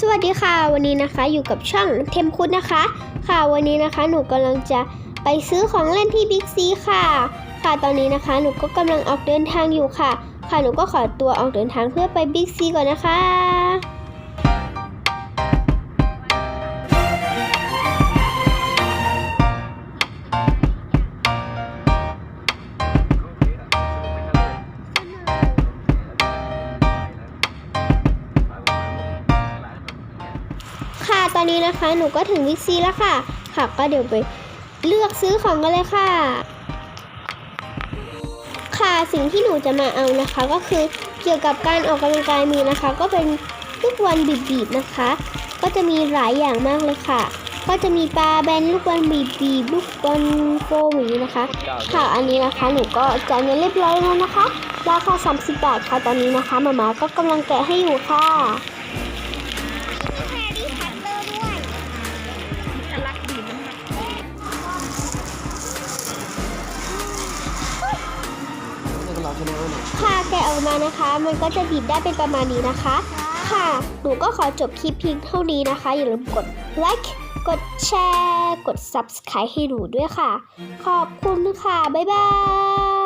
สวัสดีค่ะ วันนี้นะคะอยู่กับช่องเทมคุณนะคะ ค่ะวันนี้นะคะหนูกำลังจะไปซื้อของเล่นที่บิ๊กซีค่ะ ค่ะตอนนี้นะคะหนูก็กำลังออกเดินทางอยู่ค่ะ ค่ะหนูก็ขอตัวออกเดินทางเพื่อไปบิ๊กซีก่อนนะคะ ตอนนี้นะคะหนูก็ถึงบิ๊กซีแล้วค่ะ ค่ะก็เดี๋ยวไปเลือกซื้อของกันเลยค่ะ ค่ะสิ่งที่หนูจะมาเอานะคะ ก็คือเกี่ยวกับการออกกำลังกายมือนะคะ ก็เป็นลูกบอลบีบๆนะคะ ก็จะมีหลายอย่างมากเลยค่ะ ก็จะมีปลาแบนลูกบอลบีบๆลูกบอลโฟมอย่างนี้นะคะ ค่ะอันนี้นะคะหนูก็จ่ายเงินเรียบร้อยแล้วนะคะราคา30 บาทค่ะตอนนี้นะคะมาม่าก็กำลังแกะให้อยู่ค่ะ ค่ะแกะออกมานะคะ มันก็จะบีบได้เป็นประมาณนี้นะคะ ค่ะ หนูก็ขอจบคลิปเพียงเท่านี้นะคะ อย่าลืมกดไลค์กดแชร์ กด Subscribe ให้หนูด้วยค่ะ ขอบคุณค่ะ บ๊ายบาย